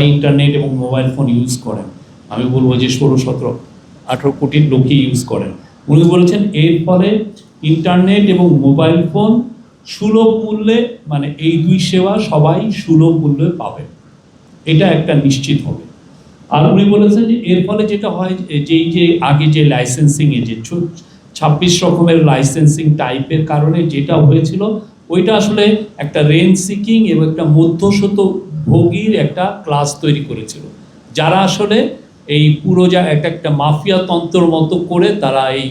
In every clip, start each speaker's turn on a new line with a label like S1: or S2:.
S1: Internet এবং mobile phone use করেন। আমি বলব যে ষোলো, সতেরো, আঠেরো কোটি লোকই ইউজ করেন। উনি বলেছেন, এর ফলে ইন্টারনেট এবং মোবাইল ফোন সুলভ মূল্যে মানে এই দুই সেবা সবাই সুলভ মূল্যে পাবে। এটা একটা নিশ্চিত হবে। আর উনি বলেছেন যে, এর ফলে যেটা হয় যেই যে আগে যে লাইসেন্সিংয়ে যে ছাব্বিশ রকমের লাইসেন্সিং টাইপের কারণে যেটা হয়েছিল, ওইটা আসলে একটা রেঞ্জ সিকিং এবং একটা মধ্যশত ভোগীর একটা ক্লাস তৈরি করেছিল। যারা আসলে এই পুরো যা একটা একটা মাফিয়া তন্ত্রর মতো করে তারা এই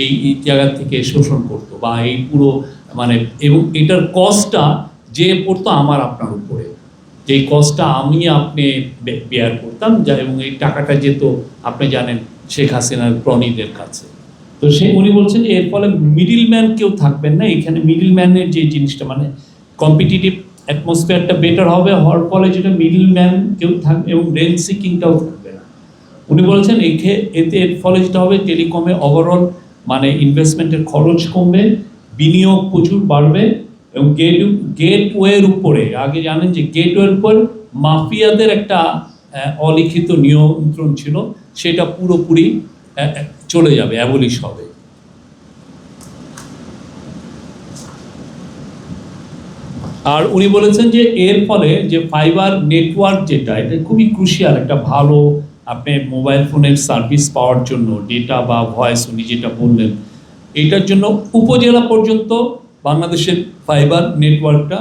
S1: এই জায়গা থেকে শোষণ করতো বা এই পুরো মানে এবং এটার কস্টটা যে পড়তো আমার আপনার উপরে। যেই কস্টটা আমি আপনি বেয়ার করতাম যা এবং এই টাকাটা যেত আপনি জানেন শেখ হাসিনার প্রণীদের কাছে। তো সে উনি বলছেন যে এর ফলে মিডিল ম্যান কেউ থাকবেন না, এখানে মিডিল ম্যানের যে জিনিসটা মানে কম্পিটিটিভ অ্যাটমসফিয়ারটা বেটার হবে, হওয়ার ফলে যেটা মিডিল ম্যান কেউ থাকবে এবং রেঞ্জ সিকিংটাও থাকবে না। উনি বলেছেন, এখে এতে এর ফলে যেটা হবে টেলিকমে ওভারঅল মানে ইনভেস্টমেন্টের খরচ কমবে, বিনিয়োগ প্রচুর বাড়বে, এবং গেট গেটওয়ের উপরে, আগে জানেন যে গেটওয়ের উপর মাফিয়াদের একটা অলিখিত নিয়ন্ত্রণ ছিল, সেটা পুরোপুরি চলে যাবে অ্যাবলিশ হবে। আর উনি বলেছেন যে এর ফলে যে ফাইবার নেটওয়ার্ক যেটা, এটা খুবই ক্রুশিয়াল একটা ভালো আপনি মোবাইল ফোনের সার্ভিস পাওয়ার জন্য ডেটা বা ভয়েস উনি যেটা বললেন। এটার জন্য উপজেলা পর্যন্ত বাংলাদেশের ফাইবার নেটওয়ার্কটা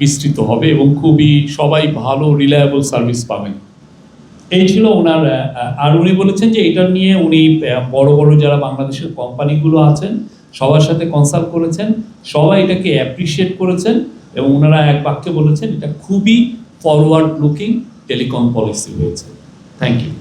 S1: বিস্তৃত হবে এবং খুবই সবাই ভালো রিলায়েবল সার্ভিস পাবেন। এই ছিল ওনার আর উনি বলেছেন যে এটা নিয়ে উনি বড় বড় যারা বাংলাদেশের কোম্পানিগুলো আছেন, সবার সাথে কনসাল্ট করেছেন, সবাই এটাকে অ্যাপ্রিসিয়েট করেছেন। এবং ওনারা এক বাক্যে বলেছেন এটা খুবই ফরওয়ার্ড লুকিং টেলিকম পলিসি হয়েছে। Thank you